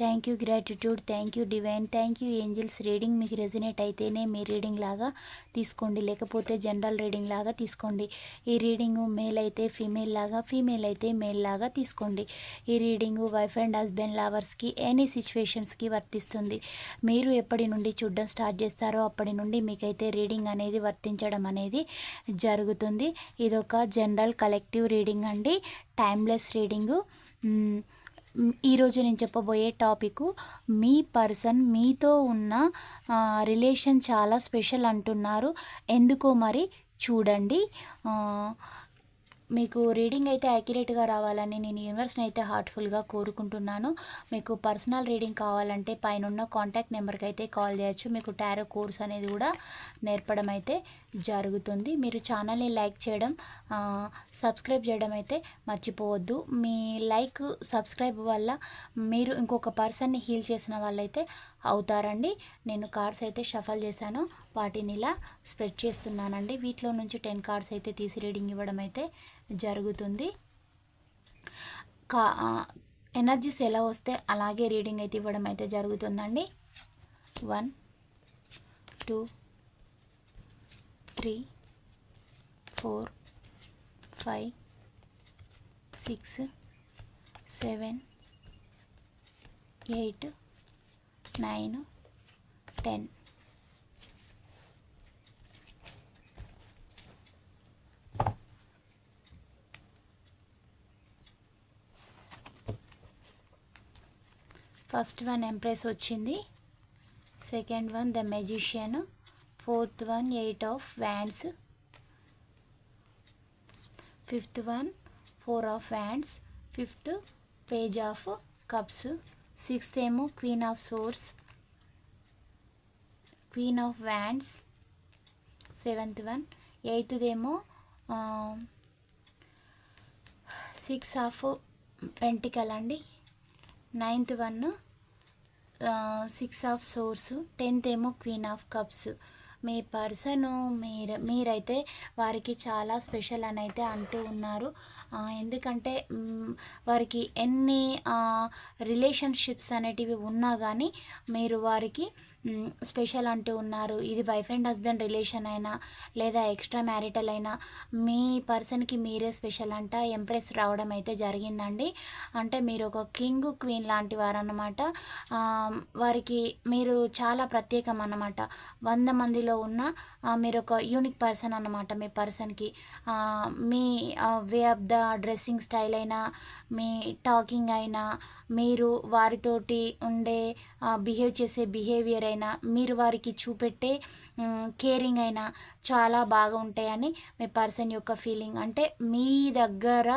thank you gratitude thank you divine thank you angels reading మీకు resonate అయితేనే మీ reading లాగా తీసుకోండి. లేకపోతే జనరల్ రీడింగ్ లాగా తీసుకోండి. ఈ రీడింగు మేల్ అయితే ఫీమేల్ లాగా ఫీమేల్ అయితే మేల్ లాగా తీసుకోండి. ఈ రీడింగు వైఫ్ అండ్ హస్బెండ్ లవర్స్కి ఎనీ సిచ్యువేషన్స్కి వర్తిస్తుంది. మీరు ఎప్పటి నుండి చూడడం స్టార్ట్ చేస్తారో అప్పటి నుండి మీకైతే రీడింగ్ అనేది వర్తించడం అనేది జరుగుతుంది. ఇదొక జనరల్ కలెక్టివ్ రీడింగ్ అండి. టైమ్లెస్ రీడింగు ఈరోజు నేను చెప్పబోయే టాపిక్ మీ పర్సన్ మీతో ఉన్న రిలేషన్ చాలా స్పెషల్ అంటున్నారు. ఎందుకో మరి చూడండి. మీకు రీడింగ్ అయితే యాక్యురేట్గా రావాలని నేను యూనివర్స్ని అయితే హార్ట్ఫుల్గా కోరుకుంటున్నాను. మీకు పర్సనల్ రీడింగ్ కావాలంటే పైన ఉన్న కాంటాక్ట్ నెంబర్కి అయితే కాల్ చేయొచ్చు. మీకు టారో కోర్స్ అనేది కూడా నేర్పడం అయితే జరుగుతుంది. మీరు ఛానల్ని లైక్ చేయడం సబ్స్క్రైబ్ చేయడం అయితే మర్చిపోవద్దు. మీ లైక్ సబ్స్క్రైబ్ వల్ల మీరు ఇంకొక పర్సన్ని హీల్ చేసిన వాళ్ళైతే అవుతారండి. నేను కార్డ్స్ అయితే షఫల్ చేశాను. వాటిని ఇలా స్ప్రెడ్ చేస్తున్నానండి. వీటిలో నుంచి టెన్ కార్డ్స్ అయితే తీసి రీడింగ్ ఇవ్వడం అయితే జరుగుతుంది. కా ఎనర్జీస్ ఎలా వస్తే అలాగే రీడింగ్ అయితే ఇవ్వడం అయితే జరుగుతుందండి. One two three four five six seven eight nine ten. First one empress వచ్చింది. Second one the magician fourth one eight of wands. Fifth one four of wands. Fifth page of cups. Sixth ఏమో queen of swords. Queen of wands. Seventh one ఎయిత్దేమో six of pentacle అండి. Ninth one six of swords. Tenth ఏమో queen of cups. మీ person మీరు మీరైతే వారికి చాలా special అని అయితే అంటూ ఉన్నారు. ఎందుకంటే వారికి ఎన్ని రిలేషన్షిప్స్ అనేటివి ఉన్నా కానీ మీరు వారికి స్పెషల్ అంటూ ఉన్నారు. ఇది వైఫ్ అండ్ హస్బెండ్ రిలేషన్ అయినా లేదా ఎక్స్ట్రా మ్యారిటల్ అయినా మీ పర్సన్కి మీరే స్పెషల్ అంట. ఎంప్రెస్ రావడం అయితే జరిగిందండి. అంటే మీరు ఒక కింగ్ క్వీన్ లాంటి వారన్నమాట. వారికి మీరు చాలా ప్రత్యేకం అన్నమాట. వంద మందిలో ఉన్న మీరు ఒక యూనిక్ పర్సన్ అన్నమాట మీ పర్సన్కి. మీ way of the dressing style అయినా మీ టాకింగ్ అయినా మీరు వారితోటి ఉండే బిహేవ్ చేసే బిహేవియర్ అయినా మీరు వారికి చూపెట్టే కేరింగ్ అయినా చాలా బాగా ఉంటాయని మీ పర్సన్ యొక్క ఫీలింగ్. అంటే మీ దగ్గర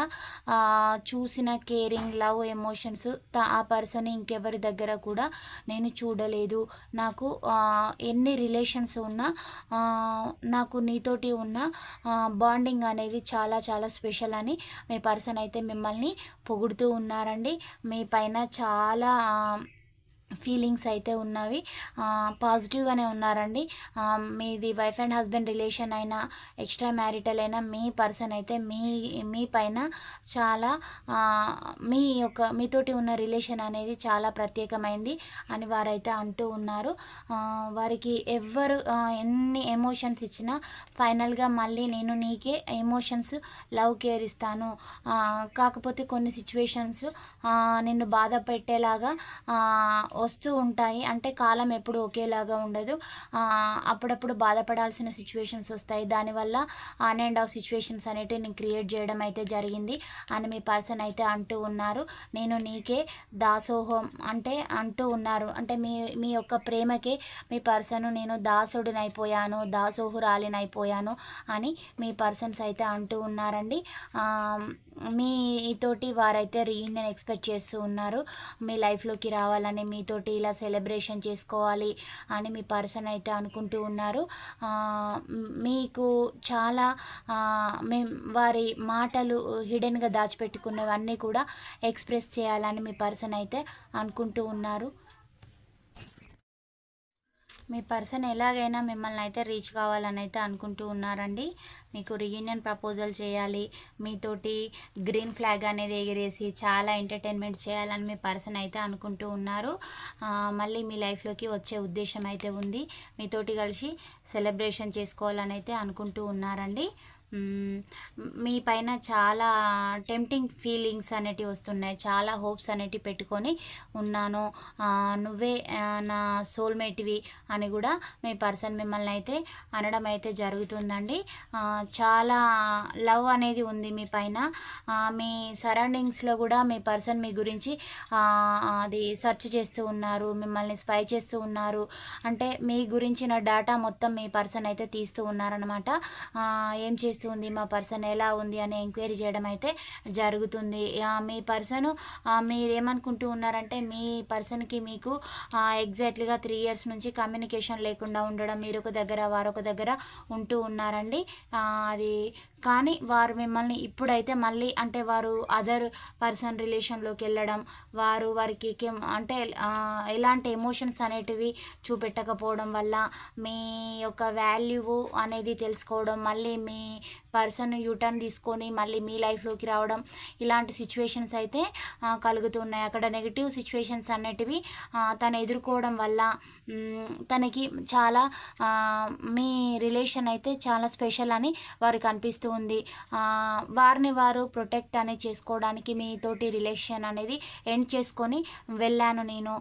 చూసిన కేరింగ్ లవ్ ఎమోషన్స్ ఆ పర్సన్ ఇంకెవరి దగ్గర కూడా నేను చూడలేదు. నాకు ఎన్ని రిలేషన్స్ ఉన్నా నాకు నీతోటి ఉన్న బాండింగ్ అనేది చాలా చాలా స్పెషల్ అని మీ పర్సన్ అయితే మిమ్మల్ని పొగుడుతూ ఉన్నారండి. మీ పైన చాలా ఫీలింగ్స్ అయితే ఉన్నవి. పాజిటివ్గానే ఉన్నారండి. మీది వైఫ్ అండ్ హస్బెండ్ రిలేషన్ అయినా ఎక్స్ట్రా మ్యారిటల్ అయినా మీ పర్సన్ అయితే మీ మీ పైన చాలా మీ యొక్క మీతోటి ఉన్న రిలేషన్ అనేది చాలా ప్రత్యేకమైంది అని వారైతే అంటూ ఉన్నారు. వారికి ఎవ్వరు ఎన్ని ఎమోషన్స్ ఇచ్చినా ఫైనల్గా మళ్ళీ నేను నీకే ఎమోషన్స్ లవ్ కేర్ ఇస్తాను. కాకపోతే కొన్ని సిచ్యువేషన్స్ నిన్ను బాధ పెట్టేలాగా వస్తూ ఉంటాయి. అంటే కాలం ఎప్పుడు ఒకేలాగా ఉండదు. అప్పుడప్పుడు బాధపడాల్సిన సిచ్యువేషన్స్ వస్తాయి. దానివల్ల ఆన్ అండ్ ఆఫ్ సిచ్యువేషన్స్ అనేటివి నేను క్రియేట్ చేయడం అయితే జరిగింది. అని మీ పర్సన్ అయితే అంటూ ఉన్నారు. నేను నీకే దాసోహం అంటే అంటూ ఉన్నారు. అంటే మీ మీ యొక్క ప్రేమకే మీ పర్సన్ నేను దాసుడినైపోయాను దాసోహురాలినైపోయాను అని మీ పర్సన్స్ అయితే అంటూ ఉన్నారండి. మీతోటి వారైతే రీయూనియన్ ఎక్స్పెక్ట్ చేస్తూ ఉన్నారు. మీ లైఫ్లోకి రావాలని మీతోటి ఇలా సెలబ్రేషన్ చేసుకోవాలి అని మీ పర్సన్ అయితే అనుకుంటూ ఉన్నారు. మీకు చాలా మీ వారి మాటలు హిడెన్గా దాచిపెట్టుకున్నవన్నీ కూడా ఎక్స్ప్రెస్ చేయాలని మీ పర్సన్ అయితే అనుకుంటూ ఉన్నారు. మీ పర్సన్ ఎలాగైనా మిమ్మల్ని అయితే రీచ్ కావాలని అయితే అనుకుంటూ ఉన్నారండి. మీకు రీయూనియన్ ప్రపోజల్ చేయాలి. మీతోటి గ్రీన్ ఫ్లాగ్ అనేది ఎగిరేసి చాలా ఎంటర్టైన్మెంట్ చేయాలని మీ పర్సన్ అయితే అనుకుంటూ ఉన్నారు. మళ్ళీ మీ లైఫ్లోకి వచ్చే ఉద్దేశం అయితే ఉంది. మీతోటి కలిసి సెలబ్రేషన్ చేసుకోవాలని అయితే అనుకుంటూ ఉన్నారండి. మీ పైన చాలా టెంప్టింగ్ ఫీలింగ్స్ అనేటివి వస్తున్నాయి. చాలా హోప్స్ అనేటివి పెట్టుకొని ఉన్నాను. నువ్వే నా సోల్మేట్వి అని కూడా మీ పర్సన్ మిమ్మల్ని అయితే అనడం అయితే జరుగుతుందండి. చాలా లవ్ అనేది ఉంది మీ పైన. మీ సరౌండింగ్స్లో కూడా మీ పర్సన్ మీ గురించి అది సెర్చ్ చేస్తూ ఉన్నారు మిమ్మల్ని స్పై చేస్తూ ఉన్నారు. అంటే మీ గురించిన డేటా మొత్తం మీ పర్సన్ అయితే తీస్తూ ఉన్నారనమాట ఏం చేస్తుంది మా పర్సన్ ఎలా ఉంది అని ఎంక్వైరీ చేయడం అయితే జరుగుతుంది. మీ పర్సన్ మీరు ఏమనుకుంటూ ఉన్నారంటే మీ పర్సన్కి మీకు ఎగ్జాక్ట్లీగా త్రీ ఇయర్స్ నుంచి కమ్యూనికేషన్ లేకుండా ఉండడం మీరు ఒక దగ్గర వారొక దగ్గర ఉంటూ ఉన్నారండి. అది కానీ వారు మిమ్మల్ని ఇప్పుడైతే మళ్ళీ అంటే వారు అదర్ పర్సన్ రిలేషన్లోకి వెళ్ళడం వారు వారికి అంటే ఎలాంటి ఎమోషన్స్ అనేటివి చూపెట్టకపోవడం వల్ల మీ యొక్క వాల్యూ అనేది తెలుసుకోవడం మళ్ళీ మీ పర్సన్ యూటర్న్ తీసుకొని మళ్ళీ మీ లైఫ్లోకి రావడం ఇలాంటి సిచ్యువేషన్స్ అయితే కలుగుతున్నాయి. అక్కడ నెగిటివ్ సిచ్యువేషన్స్ అనేటివి తను ఎదుర్కోవడం వల్ల తనకి చాలా మీ రిలేషన్ అయితే చాలా స్పెషల్ అని వారికి అనిపిస్తూ ఉంది. వారిని వారు ప్రొటెక్ట్ అనేది చేసుకోవడానికి మీతోటి రిలేషన్ అనేది ఎండ్ చేసుకొని వెళ్ళాను నేను.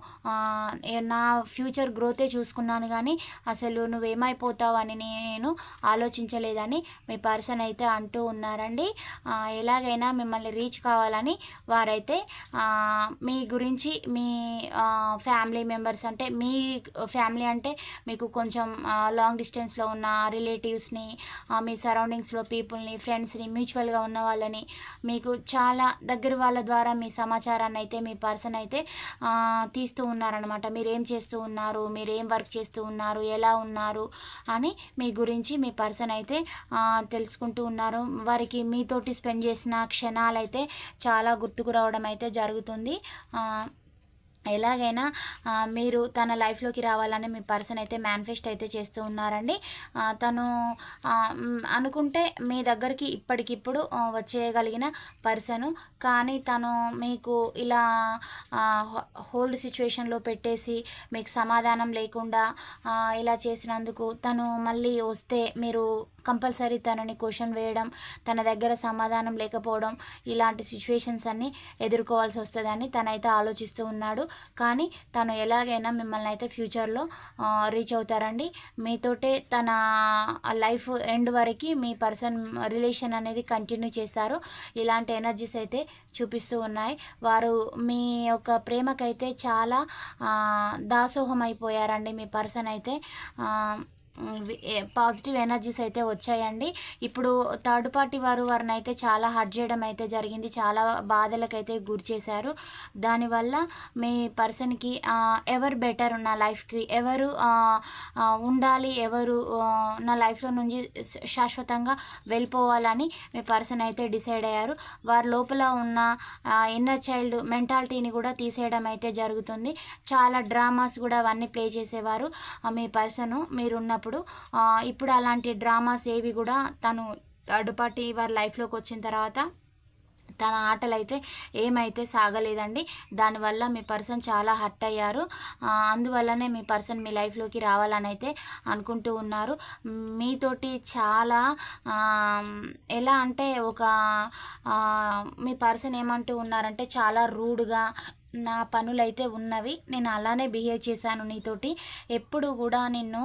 నా ఫ్యూచర్ గ్రోతే చూసుకున్నాను కానీ అసలు నువ్వేమైపోతావు అని నేను ఆలోచించలేదని మీ పర్సన్ అయితే అంటూ ఉన్నారండి. ఎలాగైనా మిమ్మల్ని రీచ్ కావాలని వారైతే మీ గురించి మీ ఫ్యామిలీ మెంబర్స్ అంటే మీ ఫ్యామిలీ అంటే మీకు కొంచెం లాంగ్ డిస్టెన్స్లో ఉన్న రిలేటివ్స్ని మీ సరౌండింగ్స్లో పీపుల్ని ఫ్రెండ్స్ని మ్యూచువల్గా ఉన్న వాళ్ళని మీకు చాలా దగ్గర వాళ్ళ ద్వారా మీ సమాచారాన్ని అయితే మీ పర్సన్ అయితే తీస్తూ ఉన్నారనమాట మీరు ఏం చేస్తూ ఉన్నారు? మీరేం వర్క్ చేస్తూ ఉన్నారు? ఎలా ఉన్నారు? అని మీ గురించి మీ పర్సన్ అయితే తెలుసుకుంటారు చేసుకుంటూ ఉన్నారు. వారికి మీతోటి స్పెండ్ చేసిన క్షణాలు అయితే చాలా గుర్తుకు రావడం అయితే జరుగుతుంది. ఎలాగైనా మీరు తన లైఫ్లోకి రావాలని మీ పర్సన్ అయితే మేనిఫెస్ట్ అయితే చేస్తూ ఉన్నారండి. తను అనుకుంటే మీ దగ్గరికి ఇప్పటికిప్పుడు వచ్చేయగలిగిన పర్సను. కానీ తను మీకు ఇలా హోల్డ్ సిచ్యువేషన్లో పెట్టేసి మీకు సమాధానం లేకుండా ఇలా చేసినందుకు తను మళ్ళీ వస్తే మీరు కంపల్సరీ తనని క్వశ్చన్ వేయడం తన దగ్గర సమాధానం లేకపోవడం ఇలాంటి సిచ్యువేషన్స్ అన్నీ ఎదుర్కోవాల్సి వస్తుందని తనైతే ఆలోచిస్తూ ఉన్నాడు. కానీ తను ఎలాగైనా మిమ్మల్ని అయితే ఫ్యూచర్లో రీచ్ అవుతారండి. మీతోటే తన లైఫ్ ఎండ్ వరకు మీ పర్సన్ రిలేషన్ అనేది కంటిన్యూ చేస్తారు. ఇలాంటి ఎనర్జీస్ అయితే చూపిస్తూ ఉన్నాయి. వారు మీ యొక్క ప్రేమకైతే చాలా దాసోహం అయిపోయారండి మీ పర్సన్ అయితే. పాజిటివ్ ఎనర్జీస్ అయితే వచ్చాయండి. ఇప్పుడు థర్డ్ పార్టీ వారు వారిని అయితే చాలా హర్ట్ చేయడం అయితే జరిగింది. చాలా బాధలకైతే గురి చేశారు. దానివల్ల మీ పర్సన్కి ఎవరు బెటర్ నా లైఫ్కి ఎవరు ఉండాలి ఎవరు నా లైఫ్లో నుంచి శాశ్వతంగా వెళ్ళిపోవాలని మీ పర్సన్ అయితే డిసైడ్ అయ్యారు. వారి లోపల ఉన్న ఇన్నర్ చైల్డ్ మెంటాలిటీని కూడా తీసేయడం అయితే జరుగుతుంది. చాలా డ్రామాస్ కూడా అవన్నీ ప్లే చేసేవారు. మీ పర్సన్ మీరున్నప్పుడు ఆ, ఇప్పుడు అలాంటి డ్రామాస్ ఏవి కూడా తను థర్డ్ పార్టీ వారి లైఫ్లోకి వచ్చిన తర్వాత తన ఆటలు అయితే ఏమైతే సాగలేదండి. దానివల్ల మీ పర్సన్ చాలా హర్ట్ అయ్యారు. అందువల్లనే మీ పర్సన్ మీ లైఫ్లోకి రావాలని అయితే అనుకుంటూ ఉన్నారు. మీతోటి చాలా ఎలా అంటే ఒక మీ పర్సన్ ఏమంటూ ఉన్నారంటే చాలా రూడ్గా నా పనులైతే ఉన్నవి నేను అలానే బిహేవ్ చేశాను నీతోటి. ఎప్పుడు కూడా నిన్ను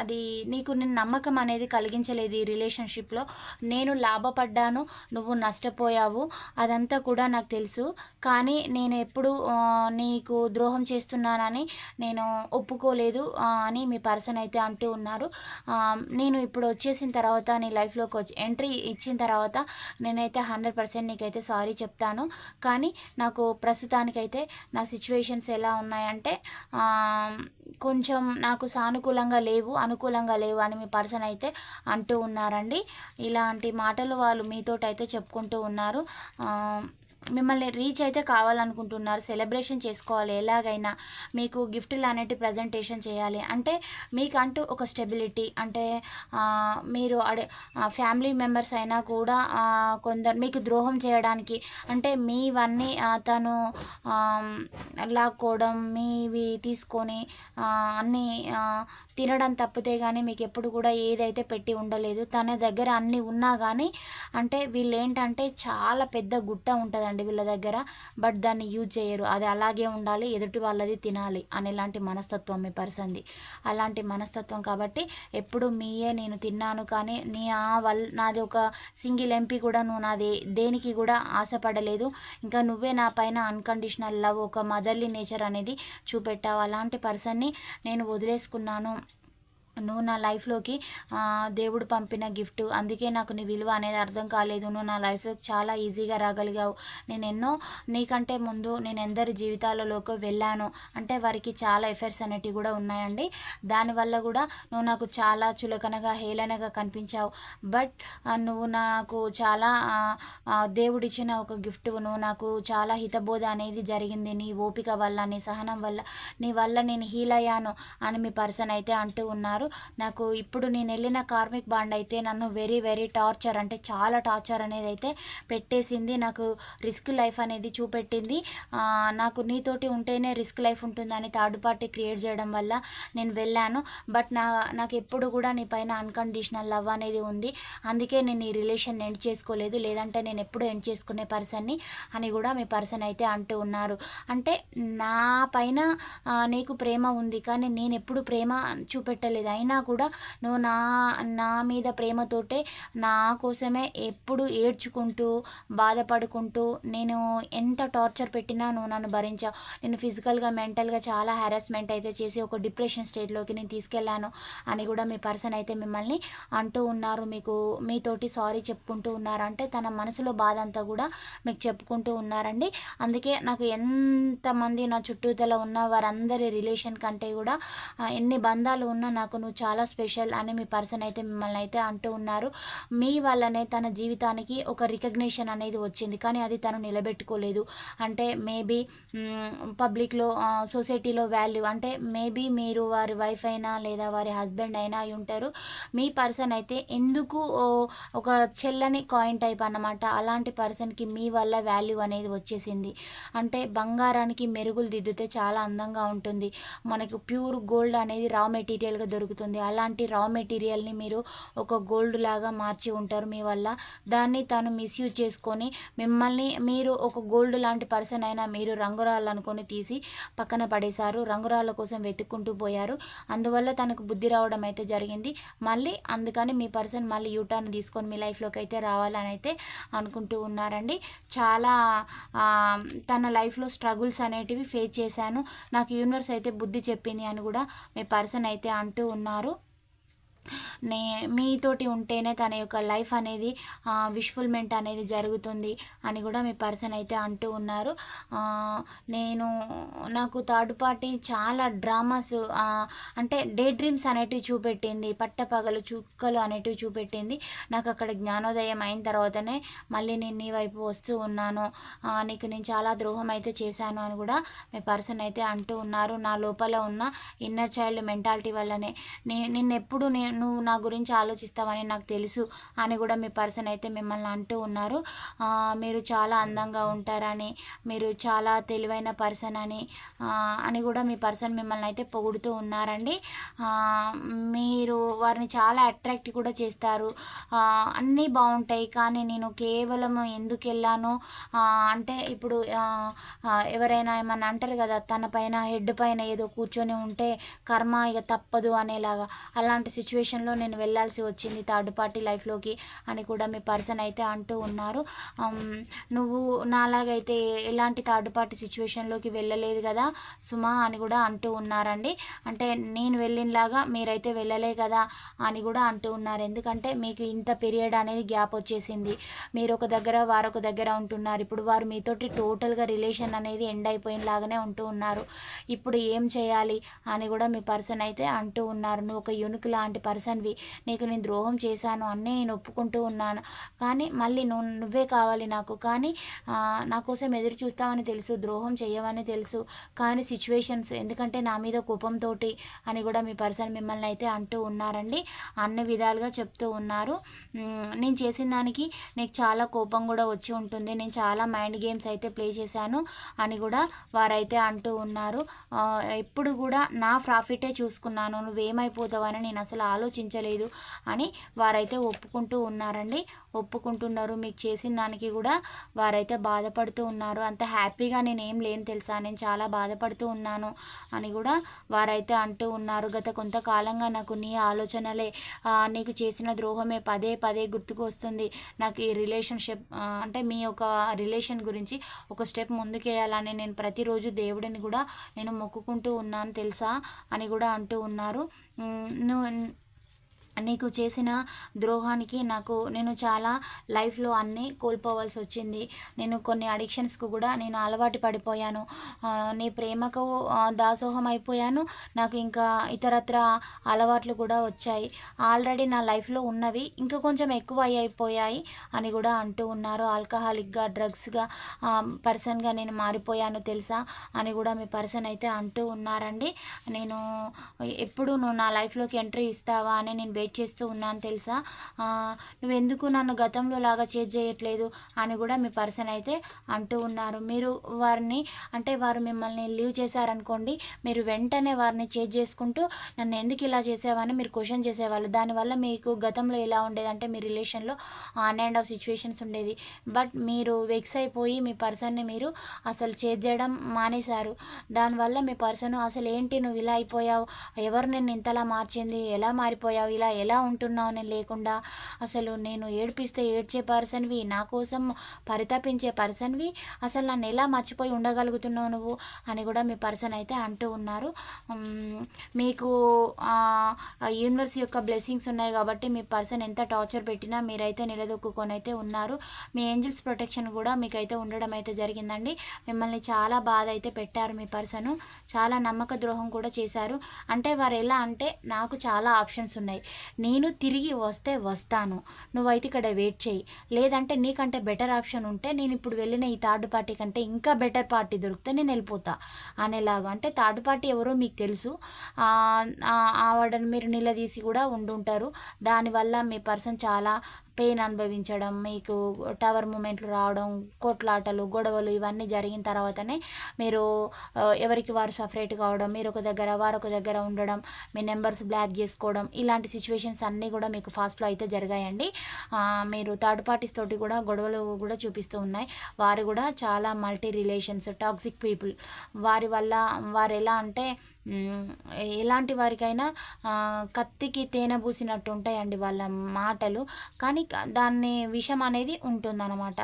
అది నీకు నేను నమ్మకం అనేది కలిగించలేదు ఈ రిలేషన్షిప్లో. నేను లాభపడ్డాను నువ్వు నష్టపోయావు అదంతా కూడా నాకు తెలుసు. కానీ నేను ఎప్పుడు నీకు ద్రోహం చేస్తున్నానని నేను ఒప్పుకోలేదు అని మీ పర్సన్ అయితే అంటూ ఉన్నారు. నేను ఇప్పుడు వచ్చేసిన తర్వాత నీ లైఫ్లోకి వచ్చి ఎంట్రీ ఇచ్చిన తర్వాత నేనైతే హండ్రెడ్ పర్సెంట్ నీకైతే సారీ చెప్తాను. కానీ కానీ నాకు ప్రస్తుతానికైతే నా సిచ్యువేషన్స్ ఎలా ఉన్నాయంటే కొంచెం నాకు సానుకూలంగా లేవు అనుకూలంగా లేవు అని మీ పర్సన్ అయితే అంటూ ఉన్నారండి. ఇలాంటి మాటలు వాళ్ళు మీతోటి అయితే చెప్పుకుంటూ ఉన్నారు. మిమ్మల్ని రీచ్ అయితే కావాలనుకుంటున్నారు సెలబ్రేషన్ చేసుకోవాలి ఎలాగైనా మీకు గిఫ్ట్లు అనేటి ప్రజెంటేషన్ చేయాలి. అంటే మీకంటూ ఒక స్టెబిలిటీ అంటే మీరు అడే ఫ్యామిలీ మెంబర్స్ అయినా కూడా కొందరు మీకు ద్రోహం చేయడానికి అంటే మీవన్నీ తను లాక్కోవడం మీవి తీసుకొని అన్నీ తినడం తప్పితే కానీ మీకు ఎప్పుడు కూడా ఏదైతే పెట్టి ఉండలేదు తన దగ్గర అన్నీ ఉన్నా కానీ అంటే వీళ్ళు ఏంటంటే చాలా పెద్ద గుట్ట ఉంటుందండి వీళ్ళ దగ్గర బట్ దాన్ని యూజ్ చేయరు. అది అలాగే ఉండాలి ఎదుటి వాళ్ళది తినాలి అనేలాంటి మనస్తత్వం మీ పర్సన్ది అలాంటి మనస్తత్వం కాబట్టి ఎప్పుడు మీయే నేను తిన్నాను కానీ నీ ఆ వల్ నాది ఒక సింగిల్ ఎంపీ కూడా నువ్వు నాది దేనికి కూడా ఆశపడలేదు. ఇంకా నువ్వే నా పైన అన్కండిషనల్ లవ్ ఒక మదర్లీ నేచర్ అనేది చూపెట్టావు. అలాంటి పర్సన్ని నేను వదిలేసుకున్నాను. నువ్వు నా లైఫ్లోకి దేవుడు పంపిన గిఫ్ట్. అందుకే నాకు నీ విలువ అనేది అర్థం కాలేదు. నువ్వు నా లైఫ్లోకి చాలా ఈజీగా రాగలిగావు. నేను ఎన్నో నీకంటే ముందు నేను ఎందరి జీవితాలలోకి వెళ్ళాను అంటే వారికి చాలా ఎఫర్ట్స్ అనేటివి కూడా ఉన్నాయండి. దానివల్ల కూడా నువ్వు నాకు చాలా చులకనగా హేళనగా కనిపించావు. బట్ నువ్వు నాకు చాలా దేవుడిచ్చిన ఒక గిఫ్ట్. నువ్వు నాకు చాలా హితబోధ అనేది జరిగింది. నీ ఓపిక వల్ల నీ సహనం వల్ల నీ వల్ల నేను హీల్ అయ్యాను అని మీ పర్సన్ అయితే అంటూ ఉన్నారు. నాకు ఇప్పుడు నేను వెళ్ళిన కార్మిక్ బాండ్ అయితే నన్ను వెరీ వెరీ టార్చర్ అంటే చాలా టార్చర్ అనేది అయితే పెట్టేసింది. నాకు రిస్క్ లైఫ్ అనేది చూపెట్టింది. నాకు నీతోటి ఉంటేనే రిస్క్ లైఫ్ ఉంటుందని థర్డ్ పార్టీ క్రియేట్ చేయడం వల్ల నేను వెళ్ళాను. బట్ నా నాకు ఎప్పుడు కూడా నీ పైన అన్కండిషనల్ లవ్ అనేది ఉంది. అందుకే నేను ఈ రిలేషన్ ఎండ్ చేసుకోలేదు. లేదంటే నేను ఎప్పుడు ఎండ్ చేసుకునే పర్సన్ని అని కూడా మీ పర్సన్ అయితే అంటూ ఉన్నారు. అంటే నా పైన నీకు ప్రేమ ఉంది. కానీ నేను ఎప్పుడు ప్రేమ చూపెట్టలేదు అయినా కూడా నువ్వు నా నా మీద ప్రేమతోటే నా కోసమే ఎప్పుడు ఏడ్చుకుంటూ బాధపడుకుంటూ నేను ఎంత టార్చర్ పెట్టినా నువ్వు నన్ను భరించావు. నేను ఫిజికల్గా మెంటల్గా చాలా హారాస్మెంట్ అయితే చేసి ఒక డిప్రెషన్ స్టేట్లోకి నేను తీసుకెళ్ళాను అని కూడా మీ పర్సన్ అయితే మిమ్మల్ని అంటూ ఉన్నారు. మీకు మీతోటి సారీ చెప్పుకుంటూ ఉన్నారు అంటే తన మనసులో బాధ అంతా కూడా మీకు చెప్పుకుంటూ ఉన్నారండి. అందుకే నాకు ఎంతమంది నా చుట్టూతల ఉన్న వారందరి రిలేషన్ కంటే కూడా ఎన్ని బంధాలు ఉన్నా నాకు నువ్వు చాలా స్పెషల్ అని మీ పర్సన్ అయితే మిమ్మల్ని అయితే అంటూ ఉన్నారు. మీ వల్లనే తన జీవితానికి ఒక రికగ్నిషన్ అనేది వచ్చింది. కానీ అది తను నిలబెట్టుకోలేదు. అంటే మేబీ పబ్లిక్లో సొసైటీలో వాల్యూ అంటే మేబీ మీరు వారి వైఫ్ అయినా లేదా వారి హస్బెండ్ అయినా అయి ఉంటారు. మీ పర్సన్ అయితే ఎందుకు ఒక చెల్లని కాయిన్ టైప్ అన్నమాట. అలాంటి పర్సన్కి మీ వల్ల వాల్యూ అనేది వచ్చేసింది. అంటే బంగారానికి మెరుగులు దిద్దితే చాలా అందంగా ఉంటుంది. మనకు ప్యూర్ గోల్డ్ అనేది రా మెటీరియల్గా దొరుకుతుంది. అలాంటి రా మెటీరియల్ని మీరు ఒక గోల్డ్ లాగా మార్చి ఉంటారు మీ వల్ల. దాన్ని తను మిస్యూజ్ చేసుకొని మిమ్మల్ని మీరు ఒక గోల్డ్ లాంటి పర్సన్ అయినా మీరు రంగురాళ్ళు అనుకొని తీసి పక్కన పడేశారు. రంగురాళ్ళ కోసం వెతుక్కుంటూ పోయారు. అందువల్ల తనకు బుద్ధి రావడం అయితే జరిగింది. మళ్ళీ అందుకని మీ పర్సన్ మళ్ళీ యూటర్న్ తీసుకొని మీ లైఫ్లోకి అయితే రావాలని అయితే అనుకుంటూ ఉన్నారండి. చాలా తన లైఫ్లో స్ట్రగుల్స్ అనేటివి ఫేస్ చేశాను. నాకు యూనివర్స్ అయితే బుద్ధి చెప్పింది అని కూడా మీ పర్సన్ అయితే అంటూ ఉన్నారు. ఉన్నారు నే మీతోటి ఉంటేనే తన యొక్క లైఫ్ అనేది విష్ఫుల్మెంట్ అనేది జరుగుతుంది అని కూడా మీ పర్సన్ అయితే అంటూ ఉన్నారు. నేను నాకు థర్డ్ పార్టీ చాలా డ్రామాస్ అంటే డే డ్రీమ్స్ అనేటివి చూపెట్టింది పట్టపగలు చుక్కలు అనేటివి చూపెట్టింది. నాకు అక్కడ జ్ఞానోదయం అయిన తర్వాతనే మళ్ళీ నేను నీ వైపు వస్తూ ఉన్నాను. నీకు నేను చాలా ద్రోహం అయితే చేశాను అని కూడా మీ పర్సన్ అయితే అంటూ ఉన్నారు. నా లోపల ఉన్న ఇన్నర్ చైల్డ్ మెంటాలిటీ వల్లనే. నే నిన్నెప్పుడు నేను నువ్వు నా గురించి ఆలోచిస్తావని నాకు తెలుసు అని కూడా మీ పర్సన్ అయితే మిమ్మల్ని అంటూ ఉన్నారు. మీరు చాలా అందంగా ఉంటారని మీరు చాలా తెలివైన పర్సన్ అని అని కూడా మీ పర్సన్ మిమ్మల్ని అయితే పొగుడుతూ ఉన్నారండి. మీరు వారిని చాలా అట్రాక్ట్ కూడా చేస్తారు. అన్నీ బాగుంటాయి కానీ నేను కేవలం ఎందుకు వెళ్ళాను? అంటే ఇప్పుడు ఎవరైనా ఏమన్నా అంటారు కదా తన పైన హెడ్ పైన ఏదో కూర్చొని ఉంటే కర్మ ఇక తప్పదు అనేలాగా. అలాంటి సిచ్యువేషన్లో నేను వెళ్ళాల్సి వచ్చింది థర్డ్ పార్టీ లైఫ్లోకి అని కూడా మీ పర్సన్ అయితే అంటూ ఉన్నారు. నువ్వు నాలాగైతే ఎలాంటి థర్డ్ పార్టీ సిచ్యువేషన్లోకి వెళ్ళలేదు కదా సుమా అని కూడా అంటూ ఉన్నారండి. అంటే నేను వెళ్ళినలాగా మీరైతే వెళ్ళలే కదా అని కూడా అంటూ ఉన్నారు. ఎందుకంటే మీకు ఇంత పీరియడ్ అనేది గ్యాప్ వచ్చేసింది. మీరు ఒక దగ్గర వారు ఒక దగ్గర ఉంటున్నారు. ఇప్పుడు వారు మీతోటి టోటల్గా రిలేషన్ అనేది ఎండ్ అయిపోయినలాగానే ఉంటూ ఉన్నారు. ఇప్పుడు ఏం చేయాలి అని కూడా మీ పర్సన్ అయితే అంటూ ఉన్నారు. నువ్వు ఒక యునిక్ లాంటి పర్సన్వి నీకు నేను ద్రోహం చేశాను అన్నీ నేను ఒప్పుకుంటూ ఉన్నాను. కానీ మళ్ళీ నువ్వు నువ్వే కావాలి నాకు. కానీ నా కోసం ఎదురు చూస్తావని తెలుసు ద్రోహం చేయవని తెలుసు. కానీ సిచ్యువేషన్స్ ఎందుకంటే నా మీద కోపంతో అని కూడా మీ పర్సన్ మిమ్మల్ని అయితే అంటూ ఉన్నారండి. అన్ని విధాలుగా చెప్తూ ఉన్నారు. నేను చేసిన దానికి నీకు చాలా కోపం కూడా వచ్చి ఉంటుంది. నేను చాలా మైండ్ గేమ్స్ అయితే ప్లే చేశాను అని కూడా వారైతే అంటూ ఉన్నారు. ఎప్పుడు కూడా నా ప్రాఫిటే చూసుకున్నాను. నువ్వేమైపోతావని నేను అసలు ఆలోచించలేదు అని వారైతే ఒప్పుకుంటూ ఉన్నారండి. ఒప్పుకుంటున్నారు. మీకు చేసిన దానికి కూడా వారైతే బాధపడుతూ ఉన్నారు. అంత హ్యాపీగా నేను ఏం లేను తెలుసా? నేను చాలా బాధపడుతూ ఉన్నాను అని కూడా వారైతే అంటూ ఉన్నారు. గత కొంతకాలంగా నాకు నీ ఆలోచనలే నీకు చేసిన ద్రోహమే పదే పదే గుర్తుకు వస్తుంది నాకు ఈ రిలేషన్షిప్ అంటే మీ యొక్క రిలేషన్ గురించి ఒక స్టెప్ ముందుకేయాలని నేను ప్రతిరోజు దేవుడిని కూడా నేను మొక్కుకుంటూ ఉన్నాను తెలుసా? అని కూడా అంటూ ఉన్నారు. నువ్వు నీకు చేసిన ద్రోహానికి నాకు నేను చాలా లైఫ్లో అన్నీ కోల్పోవాల్సి వచ్చింది. నేను కొన్ని అడిక్షన్స్కు కూడా నేను అలవాటు పడిపోయాను. నీ ప్రేమకు దాసోహం అయిపోయాను. నాకు ఇంకా ఇతరత్ర అలవాట్లు కూడా వచ్చాయి. ఆల్రెడీ నా లైఫ్లో ఉన్నవి ఇంకా కొంచెం ఎక్కువ అయిపోయాయి అని కూడా అంటూ ఉన్నారు. ఆల్కహాలిక్గా డ్రగ్స్గా పర్సన్గా నేను మారిపోయాను తెలుసా అని కూడా మీ పర్సన్ అయితే అంటూ ఉన్నారండి. నేను ఎప్పుడు నువ్వు నా లైఫ్లోకి ఎంట్రీ ఇస్తావా అని నేను వెయిట్ చేస్తూ ఉన్నాను తెలుసా? నువ్వు ఎందుకు నన్ను గతంలో లాగా చేజ్ చేయట్లేదు అని కూడా మీ పర్సన్ అయితే అంటూ ఉన్నారు. మీరు వారిని అంటే వారు మిమ్మల్ని లీవ్ చేశారనుకోండి మీరు వెంటనే వారిని చేజ్ చేసుకుంటూ నన్ను ఎందుకు ఇలా చేసావని మీరు క్వశ్చన్ చేసేవాళ్ళు. దానివల్ల మీకు గతంలో ఎలా ఉండేదంటే మీ రిలేషన్లో ఆన్ అండ్ ఆఫ్ సిచ్యువేషన్స్ ఉండేవి. బట్ మీరు వెక్స్ అయిపోయి మీ పర్సన్ని మీరు అసలు చేజ్ చేయడం మానేశారు. దానివల్ల మీ పర్సన్ అసలు ఏంటి నువ్వు ఇలా అయిపోయావు? ఎవరు నిన్ను ఇంతలా మార్చింది? ఎలా మారిపోయావు? ఇలా ఎలా ఉంటున్నావు అని లేకుండా అసలు నేను ఏడిపిస్తే ఏడ్చే పర్సన్వి నా కోసం పరితపించే పర్సన్వి అసలు నన్ను ఎలా మర్చిపోయి ఉండగలుగుతున్నావు నువ్వు అని కూడా మీ పర్సన్ అయితే అంటూ ఉన్నారు. మీకు యూనివర్స్ యొక్క బ్లెస్సింగ్స్ ఉన్నాయి కాబట్టి మీ పర్సన్ ఎంత టార్చర్ పెట్టినా మీరైతే నిలదొక్కుకొని అయితే ఉన్నారు. మీ ఏంజిల్స్ ప్రొటెక్షన్ కూడా మీకైతే ఉండడం అయితే జరిగిందండి. మిమ్మల్ని చాలా బాధ అయితే పెట్టారు మీ పర్సన్. చాలా నమ్మక ద్రోహం కూడా చేశారు. అంటే వారు ఎలా అంటే నాకు చాలా ఆప్షన్స్ ఉన్నాయి. నేను తిరిగి వస్తే వస్తాను. నువ్వైతే ఇక్కడ వెయిట్ చేయి. లేదంటే నీకంటే బెటర్ ఆప్షన్ ఉంటే నేను ఇప్పుడు వెళ్ళిన ఈ థర్డ్ పార్టీ కంటే ఇంకా బెటర్ పార్టీ దొరికితే నేను వెళ్ళిపోతా. అనేలాగా. అంటే థర్డ్ పార్టీ ఎవరో మీకు తెలుసు. ఆ, ఆవిడని మీరు నిలదీసి కూడా ఉండుంటారు. దానివల్ల మీ పర్సన్ చాలా పెయిన్ అనుభవించడం మీకు టవర్ మూమెంట్లు రావడం కొట్లాటలు గొడవలు ఇవన్నీ జరిగిన తర్వాతనే మీరు ఎవరికి వారు సపరేట్ కావడం మీరు ఒక దగ్గర వారు ఒక దగ్గర ఉండడం మీ నెంబర్స్ బ్లాక్ చేసుకోవడం ఇలాంటి సిచ్యువేషన్స్ అన్నీ కూడా మీకు ఫాస్ట్లో అయితే జరిగాయండి. మీరు థర్డ్ పార్టీస్ తోటి కూడా గొడవలు కూడా చూపిస్తూ ఉన్నాయి. వారు కూడా చాలా మల్టీ రిలేషన్స్ టాక్సిక్ పీపుల్. వారి వల్ల వారు ఎలా అంటే ఎలాంటి వారికైనా కత్తికి తేనె పూసినట్టు ఉంటాయండి వాళ్ళ మాటలు. కానీ దాన్ని విషం అనేది ఉంటుందన్నమాట. అన్నమాట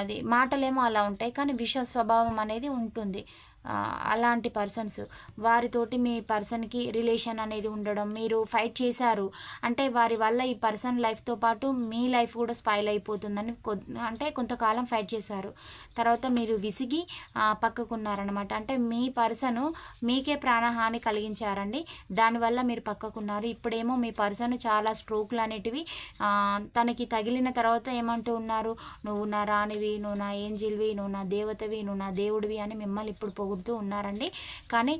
అది మాటలేమో అలా ఉంటాయి కానీ విష స్వభావం అనేది ఉంటుంది. అలాంటి పర్సన్స్ వారితోటి మీ పర్సన్కి రిలేషన్ అనేది ఉండడం మీరు ఫైట్ చేశారు. అంటే వారి వల్ల ఈ పర్సన్ లైఫ్తో పాటు మీ లైఫ్ కూడా స్పాయిల్ అయిపోతుందని కొ- అంటే కొంతకాలం ఫైట్ చేశారు. తర్వాత మీరు విసిగి పక్కకున్నారనమాట అంటే మీ పర్సన్ మీకే ప్రాణహాని కలిగించారండి. దానివల్ల మీరు పక్కకున్నారు. ఇప్పుడేమో మీ పర్సన్ చాలా స్ట్రోక్లు అనేటివి తనకి తగిలిన తర్వాత ఏమంటూ ఉన్నారు? నువ్వు నా రాణివి నువ్వు నా ఏంజిల్వి నువ్వు నా దేవతవి నువ్వు నా దేవుడివి అని మిమ్మల్ని ఇప్పుడు పొగుడుతున్నారు. చెబుతూ ఉన్నారండి. కానీ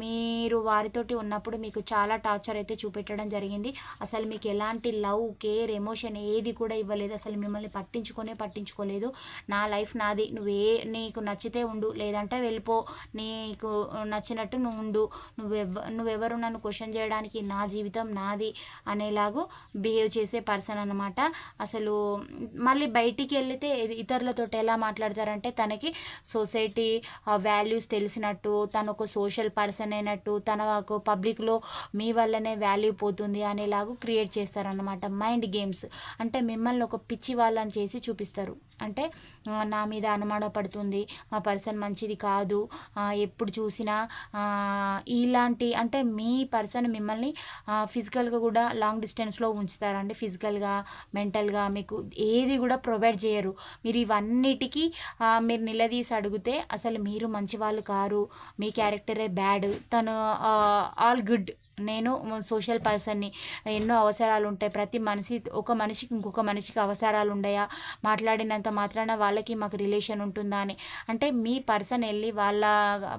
మీరు వారితోటి ఉన్నప్పుడు మీకు చాలా టార్చర్ అయితే చూపెట్టడం జరిగింది. అసలు మీకు ఎలాంటి లవ్ కేర్ ఎమోషన్ ఏది కూడా ఇవ్వలేదు. అసలు మిమ్మల్ని పట్టించుకొనే పట్టించుకోలేదు. నా లైఫ్ నాది. నువ్వే నీకు నచ్చితే ఉండు. లేదంటే వెళ్ళిపో. నీకు నచ్చినట్టు నువ్వు ఉండు. నువ్వెవ నువ్వెవరు నన్ను క్వశ్చన్ చేయడానికి? నా జీవితం నాది అనేలాగూ బిహేవ్ చేసే పర్సన్ అనమాట అసలు మళ్ళీ బయటికి వెళితే ఇతరులతో ఎలా మాట్లాడతారంటే తనకి సొసైటీ వాల్యూస్ తెలిసినట్టు తను ఒక సోషల్ పర్సన్ అయినట్టు తనకు పబ్లిక్లో మీ వల్లనే వాల్యూ పోతుంది అనేలాగా క్రియేట్ చేస్తారనమాట మైండ్ గేమ్స్ అంటే మిమ్మల్ని ఒక పిచ్చి వాళ్ళని చేసి చూపిస్తారు. అంటే నా మీద అనుమాన పడుతుంది. మా పర్సన్ మంచిది కాదు. ఎప్పుడు చూసినా ఇలాంటి అంటే మీ పర్సన్ మిమ్మల్ని ఫిజికల్గా కూడా లాంగ్ డిస్టెన్స్లో ఉంచుతారండి. ఫిజికల్గా మెంటల్గా మీకు ఏది కూడా ప్రొవైడ్ చేయరు. మీరు ఇవన్నిటికీ మీరు నిలదీసి అడిగితే అసలు మీరు మంచి వాళ్ళు కారు మీ క్యారెక్టరే బ్యాడ్ తను ఆల్ గుడ్. నేను సోషల్ పర్సన్ని ఎన్నో అవసరాలు ఉంటాయి. ప్రతి మనిషి ఒక మనిషికి ఇంకొక మనిషికి అవసరాలు ఉన్నాయా మాట్లాడినంత మాత్రాన వాళ్ళకి మాకు రిలేషన్ ఉంటుందా అని. అంటే మీ పర్సన్ వెళ్ళి వాళ్ళ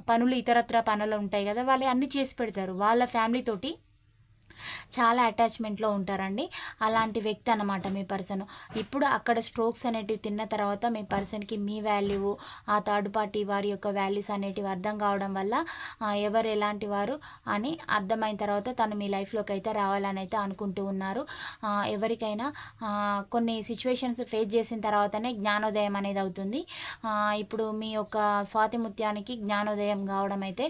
పనులు ఇతరత్ర పనులు ఉంటాయి కదా వాళ్ళు అన్నీ చేసి పెడతారు. వాళ్ళ ఫ్యామిలీతోటి చాలా అటాచ్మెంట్లో ఉంటారండి. అలాంటి వ్యక్తి అనమాట మీ పర్సన్. ఇప్పుడు అక్కడ స్ట్రోక్స్ అనేటివి తిన్న తర్వాత మీ పర్సన్కి మీ వాల్యూ ఆ థర్డ్ పార్టీ వారి యొక్క వాల్యూస్ అనేటివి అర్థం కావడం వల్ల ఎవరు ఎలాంటి వారు అని అర్థమైన తర్వాత తను మీ లైఫ్లోకి అయితే రావాలని అయితే అనుకుంటూ ఉన్నారు. ఎవరికైనా కొన్ని సిచ్యువేషన్స్ ఫేస్ చేసిన తర్వాతనే జ్ఞానోదయం అనేది అవుతుంది. ఇప్పుడు మీ యొక్క స్వాతి ముత్యానికి జ్ఞానోదయం కావడం అయితే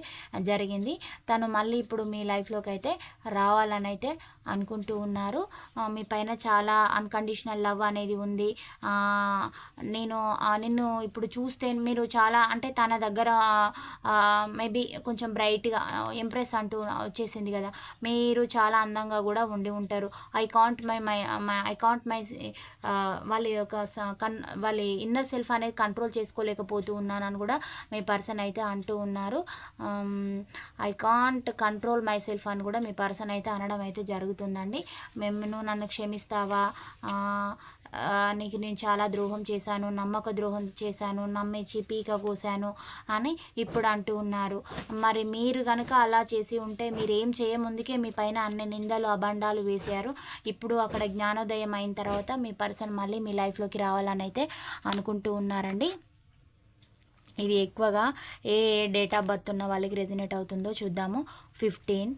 జరిగింది. తను మళ్ళీ ఇప్పుడు మీ లైఫ్లోకి అయితే రావాలని చేయాలని అయితే అనుకుంటూ ఉన్నారు. మీ పైన చాలా అన్కండిషనల్ లవ్ అనేది ఉంది. నేను నిన్ను ఇప్పుడు చూస్తే మీరు చాలా అంటే తన దగ్గర మేబీ కొంచెం బ్రైట్గా ఇంప్రెస్ అంటూ వచ్చేసింది కదా. మీరు చాలా అందంగా కూడా ఉండి ఉంటారు. I can't my my I can't my వాళ్ళ యొక్క కన్ వాళ్ళ ఇన్నర్ సెల్ఫ్ అనేది కంట్రోల్ చేసుకోలేకపోతూ ఉన్నానని కూడా మీ పర్సన్ అయితే అంటూ ఉన్నారు. I can't control my self అని కూడా మీ పర్సన్ అయితే అనడం అయితే జరుగుతుందండి. మేము నన్ను క్షమిస్తావా? నీకు నేను చాలా ద్రోహం చేశాను నమ్మక ద్రోహం చేశాను నమ్మించి పీక కోసాను అని ఇప్పుడు అంటూ ఉన్నారు. మరి మీరు కనుక అలా చేసి ఉంటే మీరు ఏం చేయముందుకే మీ పైన అన్ని నిందలు అబండాలు వేశారు. ఇప్పుడు అక్కడ జ్ఞానోదయం అయిన తర్వాత మీ పర్సన్ మళ్ళీ మీ లైఫ్లోకి రావాలని అయితే అనుకుంటూ ఉన్నారండి. ఇది ఎక్కువగా ఏ డేట్ ఆఫ్ బర్త్ ఉన్న వాళ్ళకి రెజినేట్ అవుతుందో చూద్దాము. Fifteen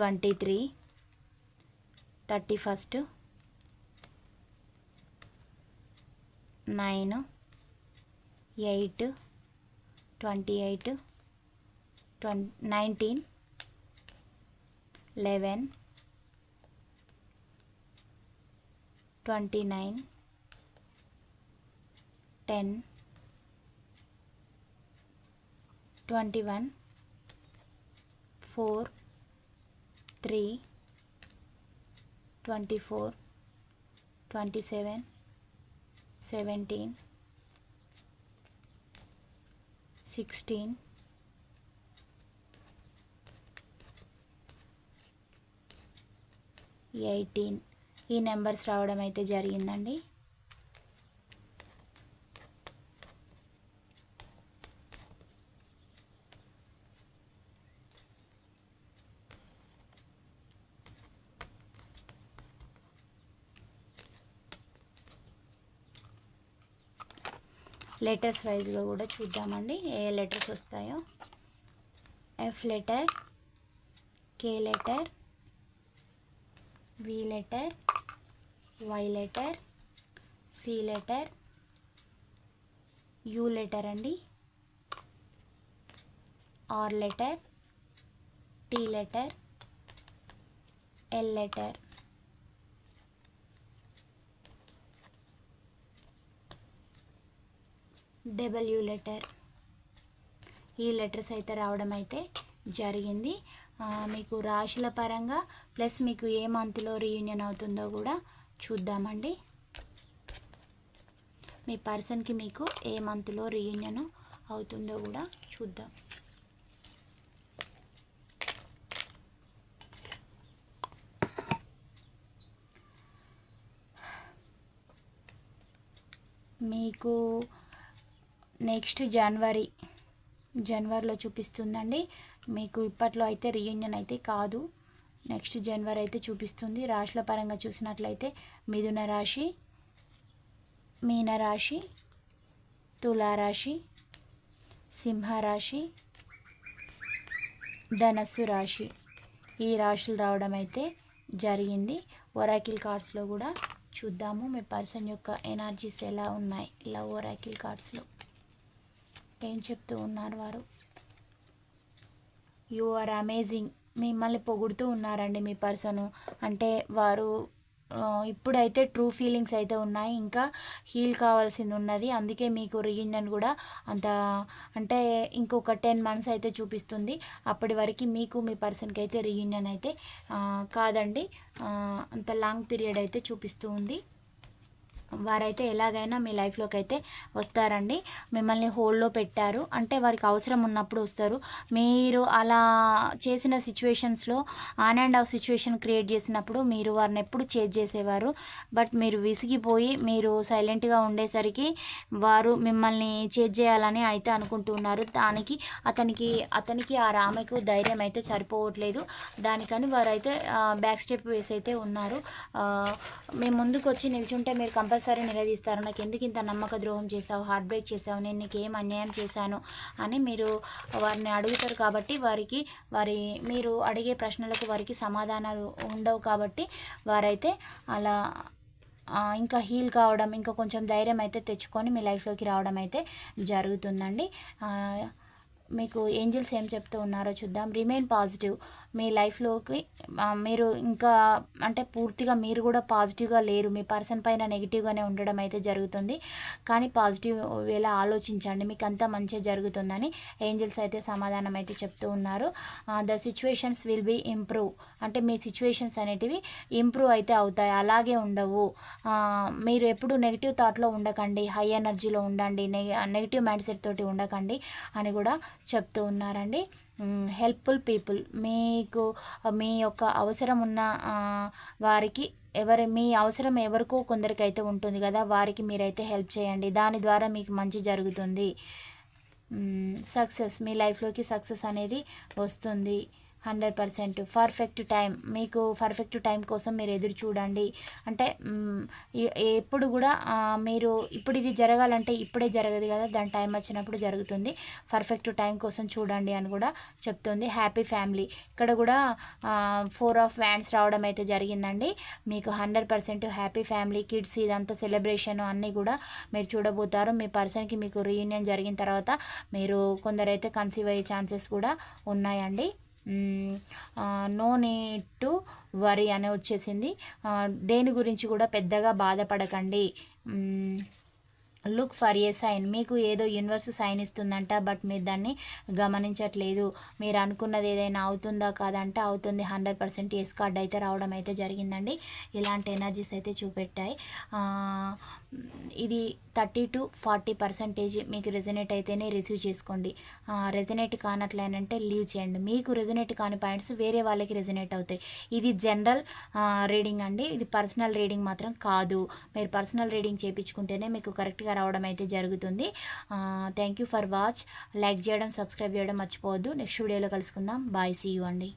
twenty three thirty first nine. Eight. Twenty eight twenty nineteen. Eleven. Twenty nine ten. Twenty one four. Three twenty four twenty seven seventeen sixteen eighteen. ఈ నెంబర్స్ రావడం అయితే జరిగిందండి. Letters వైజ్గా కూడా చూద్దామండి. ఏ లెటర్స్ వస్తాయో? F letter K letter V letter Y letter C letter U letter అండి. R letter T letter L letter. W letter. ఈ లెటర్స్ అయితే రావడం అయితే జరిగింది. మీకు రాశుల పరంగా ప్లస్ మీకు ఏ మంత్లో రీయూనియన్ అవుతుందో కూడా చూద్దామండి. మీ పర్సన్కి మీకు ఏ మంత్లో రీయూనియన్ అవుతుందో కూడా చూద్దాం. మీకు నెక్స్ట్ జనవరి జనవరిలో చూపిస్తుందండి. మీకు ఇప్పట్లో అయితే రీయూనియన్ అయితే కాదు. నెక్స్ట్ జనవరి అయితే చూపిస్తుంది. రాశుల పరంగా చూసినట్లయితే మిథున రాశి మీనరాశి తులారాశి సింహరాశి ధనస్సు రాశి. ఈ రాశులు రావడం అయితే జరిగింది. ఒరాకిల్ కార్డ్స్లో కూడా చూద్దాము. మీ పర్సన్ యొక్క ఎనర్జీస్ ఎలా ఉన్నాయి? లవ్ ఒరాకిల్ కార్డ్స్లో. ఏం చెప్తూ ఉన్నారు వారు? యు ఆర్ అమేజింగ్ మిమ్మల్ని పొగుడుతూ ఉన్నారండి మీ పర్సను. అంటే వారు ఇప్పుడైతే ట్రూ ఫీలింగ్స్ అయితే ఉన్నాయి. ఇంకా హీల్ కావాల్సింది ఉన్నది. అందుకే మీకు రీయూనియన్ కూడా అంత అంటే ఇంకొక టెన్ మంత్స్ అయితే చూపిస్తుంది. అప్పటి వరకు మీకు మీ పర్సన్కి అయితే రీయూనియన్ అయితే కాదండి. అంత లాంగ్ పీరియడ్ అయితే చూపిస్తూ ఉంది. వారైతే ఎలాగైనా మీ లైఫ్లోకి అయితే వస్తారండి. మిమ్మల్ని హోల్డ్లో పెట్టారు. అంటే వారికి అవసరం ఉన్నప్పుడు వస్తారు. మీరు అలా చేసిన సిచ్యువేషన్స్లో on and off situation create చేసినప్పుడు మీరు వారిని ఎప్పుడు చేజ్ చేసేవారు. బట్ మీరు విసిగిపోయి మీరు సైలెంట్గా ఉండేసరికి వారు మిమ్మల్ని చేజ్ చేయాలని అయితే అనుకుంటున్నారు దానికి అతనికి అతనికి ఆ రామకు ధైర్యం అయితే సరిపోవట్లేదు. దానికని వారైతే బ్యాక్ స్టెప్ వేసి అయితే ఉన్నారు. మేము ముందుకు వచ్చి నిల్చుంటే మీరు కంపల్సరీ నిలదీస్తారు. నాకు ఎందుకు ఇంత నమ్మక ద్రోహం చేసావు హార్ట్ బ్రేక్ చేసావు నేను నీకు ఏం అన్యాయం చేశాను? అని మీరు వారిని అడుగుతారు కాబట్టి వారికి వారి మీరు అడిగే ప్రశ్నలకు వారికి సమాధానాలు ఉండవు కాబట్టి వారైతే అలా ఇంకా హీల్ కావడం ఇంకా కొంచెం ధైర్యం అయితే తెచ్చుకొని మీ లైఫ్లోకి రావడం అయితే జరుగుతుందండి. మీకు ఏంజిల్స్ ఏం చెప్తూ ఉన్నారో చూద్దాం. రిమైన్ పాజిటివ్ మీ లైఫ్లోకి మీరు ఇంకా అంటే పూర్తిగా మీరు కూడా పాజిటివ్గా లేరు. మీ పర్సన్ పైన నెగిటివ్గానే ఉండడం అయితే జరుగుతుంది. కానీ పాజిటివ్ ఎలా ఆలోచించండి. మీకు అంతా మంచిగా జరుగుతుందని ఏంజల్స్ అయితే సమాధానం అయితే చెప్తూ ఉన్నారు. The situations will be improve. అంటే మీ సిచ్యువేషన్స్ అనేటివి ఇంప్రూవ్ అయితే అవుతాయి. అలాగే ఉండవు. మీరు ఎప్పుడు నెగిటివ్ థాట్లో ఉండకండి. హై ఎనర్జీలో ఉండండి. నెగిటివ్ మైండ్ సెట్ తోటి ఉండకండి అని కూడా చెప్తూ ఉన్నారండి. హెల్ప్ఫుల్ పీపుల్ మీకు మీ యొక్క అవసరం ఉన్న వారికి ఎవరి మీ అవసరం ఎవరికో కొందరికైతే ఉంటుంది కదా వారికి మీరైతే హెల్ప్ చేయండి. దాని ద్వారా మీకు మంచి జరుగుతుంది. సక్సెస్ మీ లైఫ్లోకి సక్సెస్ అనేది వస్తుంది. Hundred percent perfect time. మీకు పర్ఫెక్ట్ టైం కోసం మీరు ఎదురు చూడండి. అంటే ఎప్పుడు కూడా మీరు ఇప్పుడు ఇది జరగాలంటే ఇప్పుడే జరగదు కదా దాని టైం వచ్చినప్పుడు జరుగుతుంది. పర్ఫెక్ట్ టైం కోసం చూడండి అని కూడా చెప్తుంది హ్యాపీ ఫ్యామిలీ. ఇక్కడ కూడా ఫోర్ ఆఫ్ వ్యాండ్స్ రావడం అయితే జరిగిందండి. మీకు hundred percent happy family kids ఇదంతా సెలబ్రేషన్ అన్నీ కూడా మీరు చూడబోతారు. మీ పర్సన్కి మీకు రీయూనియన్ జరిగిన తర్వాత మీరు కొందరైతే కన్సీవ్ అయ్యే ఛాన్సెస్ కూడా ఉన్నాయండి. నో నీడ్ టు వరి అని వచ్చేసింది. దేని గురించి కూడా పెద్దగా బాధపడకండి. లుక్ ఫర్ ఏ సైన్ మీకు ఏదో యూనివర్స్ సైన్ ఇస్తుందంట బట్ మీరు దాన్ని గమనించట్లేదు. మీరు అనుకున్నది ఏదైనా అవుతుందా కాదంటే అవుతుంది. హండ్రెడ్ పర్సెంట్ ఎస్ కార్డ్ అయితే రావడం అయితే జరిగిందండి. ఇలాంటి ఎనర్జీస్ అయితే చూపెట్టాయి. ఇది థర్టీ టు ఫార్టీ పర్సెంటేజ్ మీకు రెజనేట్ అయితేనే రిసీవ్ చేసుకోండి. రెజనేట్ కానట్లేనంటే లీవ్ చేయండి. మీకు రెజనేట్ కాని పాయింట్స్ వేరే వాళ్ళకి రెజనేట్ అవుతాయి. ఇది జనరల్ రీడింగ్ అండి. ఇది పర్సనల్ రీడింగ్ మాత్రం కాదు. మీరు పర్సనల్ రీడింగ్ చేయించుకుంటేనే మీకు కరెక్ట్గా రావడం అయితే జరుగుతుంది. Thank you for watch. Like చేయడం సబ్స్క్రైబ్ చేయడం మర్చిపోవద్దు. నెక్స్ట్ వీడియోలో కలుసుకుందాం. బాయ్ సీ యూ అండి.